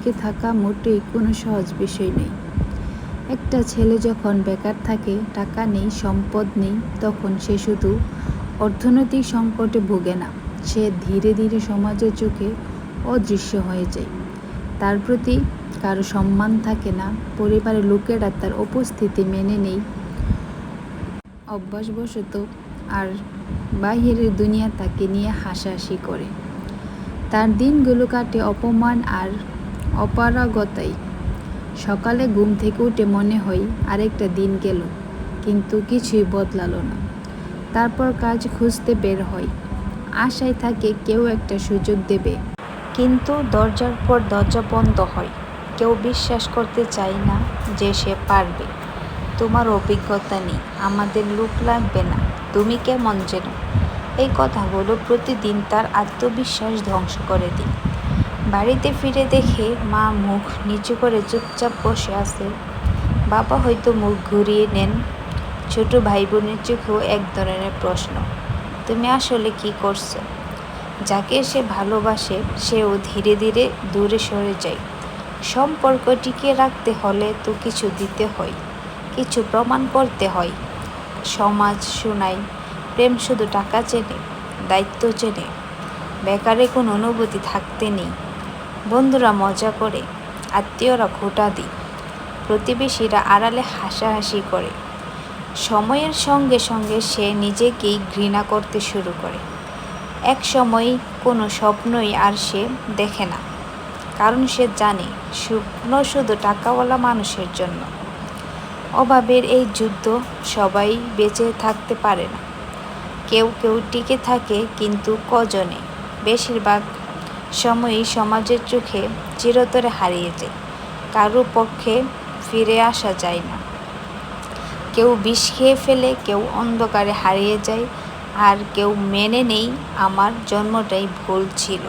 টিকে থাকা মোটেই কোনো সহজ বিষয় নেই। একটা ছেলে যখন বেকার থাকে, টাকা নেই, সম্পদ নেই, তখন সে শুধু অর্থনৈতিক সংকটে ভোগে না, সে ধীরে ধীরে সমাজের চোখে অদৃশ্য হয়ে যায়। তার প্রতি কারও সম্মান থাকে না, পরিবারের লোকেরা তার উপস্থিতি মেনে নেই। অভ্যাসবশত আর বাহিরের দুনিয়া তাকে নিয়ে হাসাহাসি করে। তার দিনগুলো কাটে অপমান আর অপারগতায় সকালে ঘুম থেকে উঠে মনে হয় আরেকটা দিন গেল, কিন্তু কিছুই বদলালো না। তারপর কাজ খুঁজতে বের হয়। আশায় থাকে কেউ একটা সুযোগ দেবে। কিন্তু দরজার পর দরজা বন্ধ হয়। কেউ বিশ্বাস করতে চায় না যে সে পারবে। তোমার অভিজ্ঞতা নেই, আমাদের লোক লাগবে না। তুমি কেমন যেন। এই কথাগুলো প্রতিদিন তার আত্মবিশ্বাস ধ্বংস করে দিই বাড়িতে ফিরে দেখে মা মুখ নিচু করে চুপচাপ বসে আছে। বাবা হয়তো মুখ ঘুরিয়ে নেন। ছোট ভাই বোনের চোখেও এক ধরনের প্রশ্ন, তুমি আসলে কি করছ? যাকে সে ভালোবাসে, সেও ধীরে ধীরে দূরে সরে যায়। সম্পর্ক টিকিয়ে রাখতে হলে তো কিছু দিতে হয়, কিছু প্রমাণ করতে হয়। সমাজ শোনায়, প্রেম শুধু টাকা চেনে, দায়িত্ব চেনে, বেকারে কোনো অনুভূতি থাকতে নেই। বন্ধুরা মজা করে, আত্মীয়রা খোটা দিই প্রতিবেশীরা আড়ালে হাসাহাসি করে। সময়ের সঙ্গে সঙ্গে সে নিজেকেই ঘৃণা করতে শুরু করে। এক সময় কোনো স্বপ্নই আর সে দেখে না, কারণ সে জানে স্বপ্ন শুধু টাকাওয়ালা মানুষের জন্য। অভাবের এই যুদ্ধ সবাই বেঁচে থাকতে পারে না। কেউ কেউ টিকে থাকে কিন্তু কজনে? বেশিরভাগ সময়ই সমাজের চোখে চিরতরে হারিয়ে যায়। কারও পক্ষে ফিরে আসা যায় না। কেউ বিষ খেয়ে ফেলে, কেউ অন্ধকারে হারিয়ে যায়, আর কেউ মেনে নেই আমার জন্মটাই ভুল ছিল।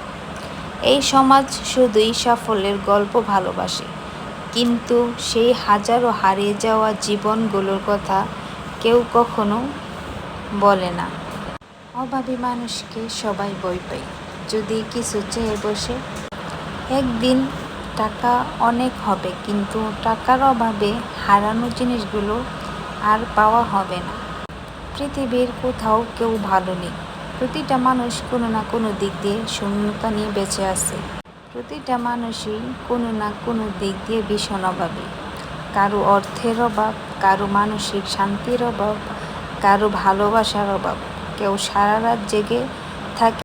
এই সমাজ শুধুই সাফল্যের গল্প ভালোবাসে, কিন্তু সেই হাজারো হারিয়ে যাওয়া জীবনগুলোর কথা কেউ কখনো বলে না। অভাবী মানুষকে সবাই বই পায়। যদি কিছু চেয়ে বসে, একদিন টাকা অনেক হবে, কিন্তু টাকার অভাবে হারানো জিনিসগুলো আর পাওয়া হবে না। পৃথিবীর কোথাও কেউ ভালো নেই। প্রতিটা মানুষ কোনো না কোনো দিক দিয়ে শূন্যতা নিয়ে বেঁচে আছে। প্রতিটা মানুষই কোনো না কোনো দিক দিয়ে ভীষণ অভাবে। কারও অর্থের অভাব, কারও মানসিক শান্তির অভাব, কারও ভালোবাসার অভাব। কেউ সারা রাত জেগে থাকে।